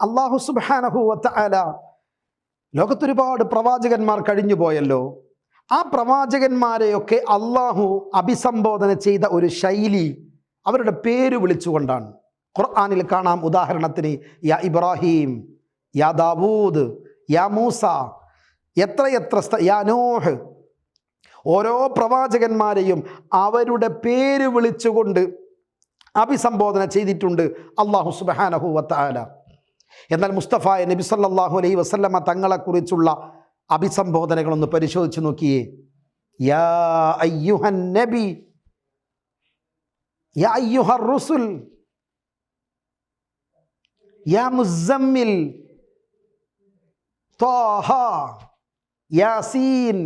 അള്ളാഹു സുബാനഹുവത്ത അല ലോകത്തൊരുപാട് പ്രവാചകന്മാർ കഴിഞ്ഞു പോയല്ലോ. ആ പ്രവാചകന്മാരെയൊക്കെ അള്ളാഹു അഭിസംബോധന ചെയ്ത ഒരു ശൈലി അവരുടെ പേര് വിളിച്ചുകൊണ്ടാണ്. ഖുർആാനിൽ കാണാം ഉദാഹരണത്തിന് യാ ഇബ്രാഹിം യാ ദാവൂദ് യാ മൂസ എത്രയെത്ര യാ നോഹ്. ഓരോ പ്രവാചകന്മാരെയും അവരുടെ പേര് വിളിച്ചുകൊണ്ട് അഭിസംബോധന ചെയ്തിട്ടുണ്ട് അള്ളാഹു സുബാനഹു വത്താല എന്നാൽ മുസ്തഫ നബി സല്ലാഹു അലൈ വസല്ലമ തങ്ങളെക്കുറിച്ചുള്ള അഭിസംബോധനകളൊന്ന് പരിശോധിച്ച് നോക്കിയേ. യാ യാ യാ യാസീൻ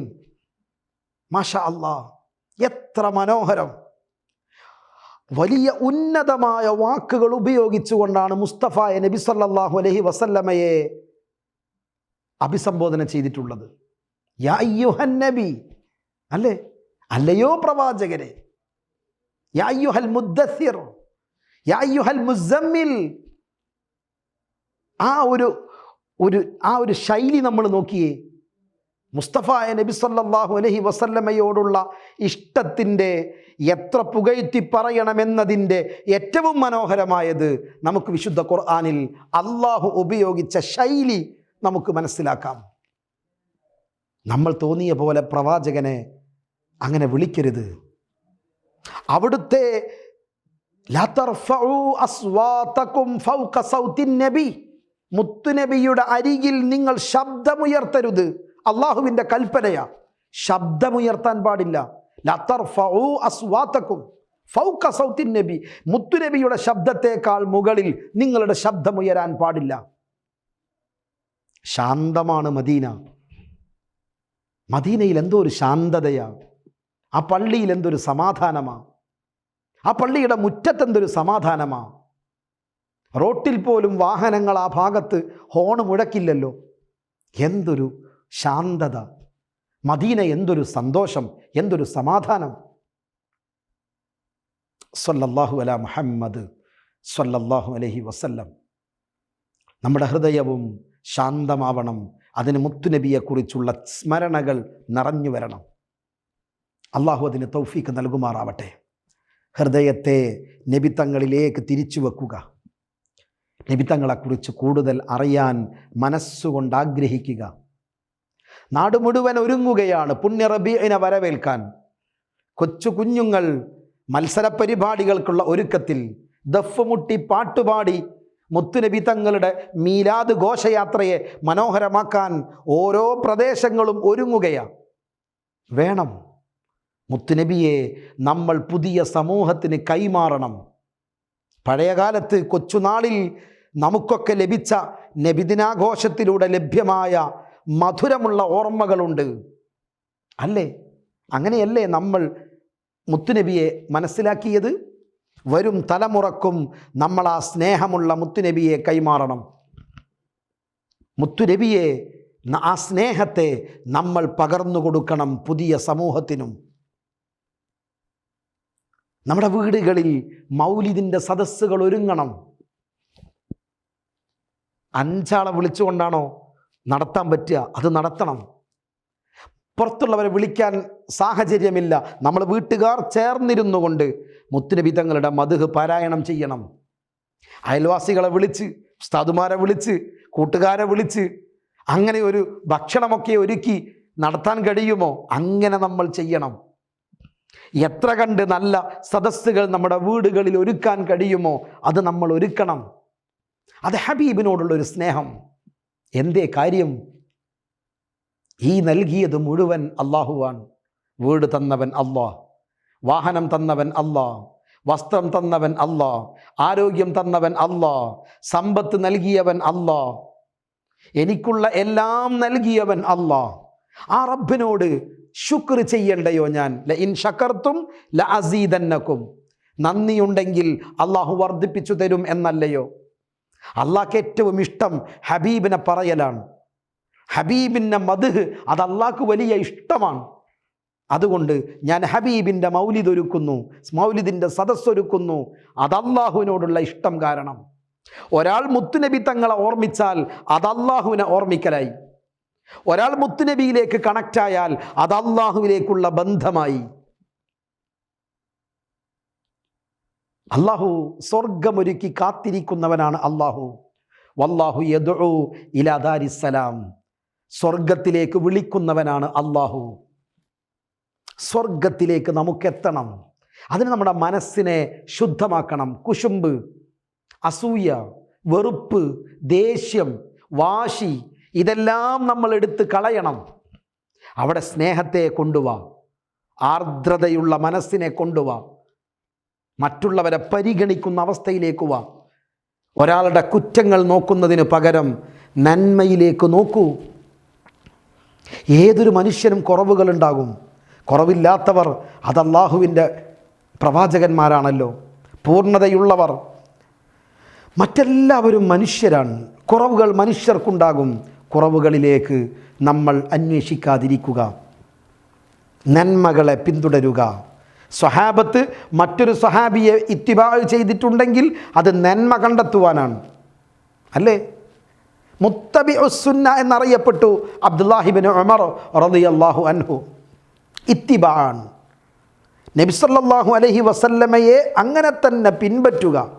എത്ര മനോഹരം. വലിയ ഉന്നതമായ വാക്കുകൾ ഉപയോഗിച്ചുകൊണ്ടാണ് മുസ്തഫായ നബി സല്ലാഹു അലഹി വസല്ലമയെ അഭിസംബോധന ചെയ്തിട്ടുള്ളത്. യാ നബി. അല്ലേ? അല്ലയോ പ്രവാചകരെ? യാ അയ്യുഹൽ മുദ്ദസിർ യാ അയ്യുഹൽ മുസമ്മിൽ ആ ഒരു ഒരു ആ ഒരു ശൈലി നമ്മൾ നോക്കിയേ. മുസ്തഫായ നബി സല്ലാഹു അലഹി വസല്ലമ്മയോടുള്ള ഇഷ്ടത്തിന്റെ എത്ര പുകഴ്ത്തി പറയണമെന്നതിന്റെ ഏറ്റവും മനോഹരമായത് നമുക്ക് വിശുദ്ധ ഖുർആാനിൽ അള്ളാഹു ഉപയോഗിച്ച ശൈലി നമുക്ക് മനസ്സിലാക്കാം. നമ്മൾ തോന്നിയ പോലെ പ്രവാചകനെ അങ്ങനെ വിളിക്കരുത്. അവിടുത്തെ മുത്തുനബിയുടെ അരികിൽ നിങ്ങൾ ശബ്ദമുയർത്തരുത്. അള്ളാഹുവിന്റെ കൽപ്പനയാ. ശബ്ദമുയർത്താൻ പാടില്ല. ലത്തർ ഫൗ അസ്വാതകും ഫൗക സൗത്തിൻ നബി. മുത്തുനബിയുടെ ശബ്ദത്തേക്കാൾ മുകളിൽ നിങ്ങളുടെ ശബ്ദമുയരാൻ പാടില്ല. ശാന്തമാണ് മദീന. മദീനയിൽ എന്തോ ഒരു ശാന്തതയാ. ആ പള്ളിയിൽ എന്തൊരു സമാധാനമാ. ആ പള്ളിയുടെ മുറ്റത്തെന്തൊരു സമാധാനമാ. റോട്ടിൽ പോലും വാഹനങ്ങൾ ആ ഭാഗത്ത് ഹോണ് മുഴക്കില്ലല്ലോ. എന്തൊരു ശാന്തത മദീന എന്തൊരു സന്തോഷം എന്തൊരു സമാധാനം. സല്ലല്ലാഹു അല മുഹമ്മദ് സല്ലല്ലാഹു അലഹി വസല്ലം. നമ്മുടെ ഹൃദയവും ശാന്തമാവണം അതിന് മുത്തുനബിയെക്കുറിച്ചുള്ള സ്മരണകൾ നിറഞ്ഞു വരണം. അള്ളാഹു അതിന് തൗഫീക്ക് നൽകുമാറാവട്ടെ. ഹൃദയത്തെ നബിത്തങ്ങളിലേക്ക് തിരിച്ചു വെക്കുക. നബിത്തങ്ങളെക്കുറിച്ച് കൂടുതൽ അറിയാൻ മനസ്സുകൊണ്ട് ആഗ്രഹിക്കുക. നാട് മുഴുവൻ ഒരുങ്ങുകയാണ്. പുണ്യ റബീഇനെ വരവേൽക്കാൻ. കൊച്ചു കുഞ്ഞുങ്ങൾ മത്സര പരിപാടികൾക്കുള്ള ഒരുക്കത്തിൽ ദഫ് മുട്ടി പാട്ടുപാടി മുത്തുനബി തങ്ങളുടെ മീലാദ് ഘോഷയാത്രയെ മനോഹരമാക്കാൻ ഓരോ പ്രദേശങ്ങളും ഒരുങ്ങുകയാണ് വേണം. മുത്തുനബിയെ നമ്മൾ പുതിയ സമൂഹത്തിന് കൈമാറണം. പഴയകാലത്ത് കൊച്ചുനാളിൽ നമുക്കൊക്കെ ലഭിച്ച നബിദിനാഘോഷത്തിലൂടെ ലഭ്യമായ മധുരമുള്ള ഓർമ്മകളുണ്ട്. അല്ലേ? അങ്ങനെയല്ലേ നമ്മൾ മുത്തുനബിയെ മനസ്സിലാക്കിയത്? വരും തലമുറക്കും നമ്മൾ ആ സ്നേഹമുള്ള മുത്തുനബിയെ കൈമാറണം. മുത്തുനബിയെ ആ സ്നേഹത്തെ നമ്മൾ പകർന്നു കൊടുക്കണം പുതിയ സമൂഹത്തിനും. നമ്മുടെ വീടുകളിൽ മൗലിദിന്റെ സദസ്സുകൾ ഒരുങ്ങണം. അഞ്ചാളെ വിളിച്ചുകൊണ്ടാണോ നടത്താൻ പറ്റുക അത് നടത്തണം. പുറത്തുള്ളവരെ വിളിക്കാൻ സാഹചര്യമില്ല. നമ്മൾ വീട്ടുകാർ ചേർന്നിരുന്നു കൊണ്ട് മുത്തുനബി തങ്ങളുടെ മധുഹ് പാരായണം ചെയ്യണം. അയൽവാസികളെ വിളിച്ച് ഉസ്താദുമാരെ വിളിച്ച് കൂട്ടുകാരെ വിളിച്ച് അങ്ങനെ ഒരു ഭക്ഷണമൊക്കെ ഒരുക്കി നടത്താൻ കഴിയുമോ? അങ്ങനെ നമ്മൾ ചെയ്യണം. എത്ര കണ്ട് നല്ല സദസ്സുകൾ നമ്മുടെ വീടുകളിൽ ഒരുക്കാൻ കഴിയുമോ? അത് നമ്മൾ ഒരുക്കണം. അത് ഹബീബിനോടുള്ള ഒരു സ്നേഹം. എന്തേ കാര്യം? ഈ നൽകിയത് മുഴുവൻ അള്ളാഹുവാണ്. വീട് തന്നവൻ അള്ളാഹ് വാഹനം തന്നവൻ അള്ളാഹ് വസ്ത്രം തന്നവൻ അള്ളാഹ് ആരോഗ്യം തന്നവൻ അള്ളാഹ് സമ്പത്ത് നൽകിയവൻ അള്ളാഹ് എനിക്കുള്ള എല്ലാം നൽകിയവൻ അള്ളാഹ് ആ റബ്ബിനോട് ശുക്ർ ചെയ്യണ്ടയോ ഞാൻ? ല ഇൻ ഷക്കർത്തും ല അസീതന്നക്കും നന്ദിയുണ്ടെങ്കിൽ അള്ളാഹു വർദ്ധിപ്പിച്ചു തരും എന്നല്ലയോ? അള്ളാഹ്ക്ക് ഏറ്റവും ഇഷ്ടം ഹബീബിനെ പറയലാണ്. ഹബീബിന്റെ മധുഹ് അത് അള്ളാഹ്ക്ക് വലിയ ഇഷ്ടമാണ്. അതുകൊണ്ട് ഞാൻ ഹബീബിന്റെ മൗലിദ് ഒരുക്കുന്നു മൗലിദിന്റെ സദസ്സൊരുക്കുന്നു അത് അള്ളാഹുവിനോടുള്ള ഇഷ്ടം കാരണം. ഒരാൾ മുത്തുനബി തങ്ങളെ ഓർമ്മിച്ചാൽ അത് അള്ളാഹുവിനെ ഓർമ്മിക്കലായി. ഒരാൾ മുത്തുനബിയിലേക്ക് കണക്റ്റായാൽ അത് അള്ളാഹുവിലേക്കുള്ള ബന്ധമായി. അള്ളാഹു സ്വർഗമൊരുക്കി കാത്തിരിക്കുന്നവനാണ് അള്ളാഹു വല്ലാഹു യദു ഇലാദാരിസലാം സ്വർഗത്തിലേക്ക് വിളിക്കുന്നവനാണ് അള്ളാഹു സ്വർഗത്തിലേക്ക് നമുക്കെത്തണം. അതിന് നമ്മുടെ മനസ്സിനെ ശുദ്ധമാക്കണം. കുശുമ്പ് അസൂയ വെറുപ്പ് ദേഷ്യം വാശി ഇതെല്ലാം നമ്മൾ എടുത്ത് കളയണം. അവിടെ സ്നേഹത്തെ കൊണ്ടുവാ. ആർദ്രതയുള്ള മനസ്സിനെ കൊണ്ടുവാ. മറ്റുള്ളവരെ പരിഗണിക്കുന്ന അവസ്ഥയിലേക്ക് വാ. ഒരാളുടെ കുറ്റങ്ങൾ നോക്കുന്നതിന് പകരം നന്മയിലേക്ക് നോക്കൂ. ഏതൊരു മനുഷ്യനും കുറവുകളുണ്ടാകും. കുറവില്ലാത്തവർ അത് അള്ളാഹുവിന്റെ പ്രവാചകന്മാരാണല്ലോ. പൂർണതയുള്ളവർ. മറ്റെല്ലാവരും മനുഷ്യരാണ്. കുറവുകൾ മനുഷ്യർക്കുണ്ടാകും. കുറവുകളിലേക്ക് നമ്മൾ അന്വേഷിക്കാതിരിക്കുക. നന്മകളെ പിന്തുടരുക. സ്വഹാബത്ത് മറ്റൊരു സ്വഹാബിയെ ഇത്തിബാ ചെയ്തിട്ടുണ്ടെങ്കിൽ അത് നന്മ കണ്ടെത്തുവാനാണ്. അല്ലേ? മുത്തബി ഉസുന്ന എന്നറിയപ്പെട്ടു അബ്ദുല്ലാഹിബിൻ ഉമർ അള്ളാഹു അൻഹു. ഇത്തിബാൻ നബിസല്ലാഹു അലഹി വസല്ലമയെ അങ്ങനെ തന്നെ പിൻപറ്റുക.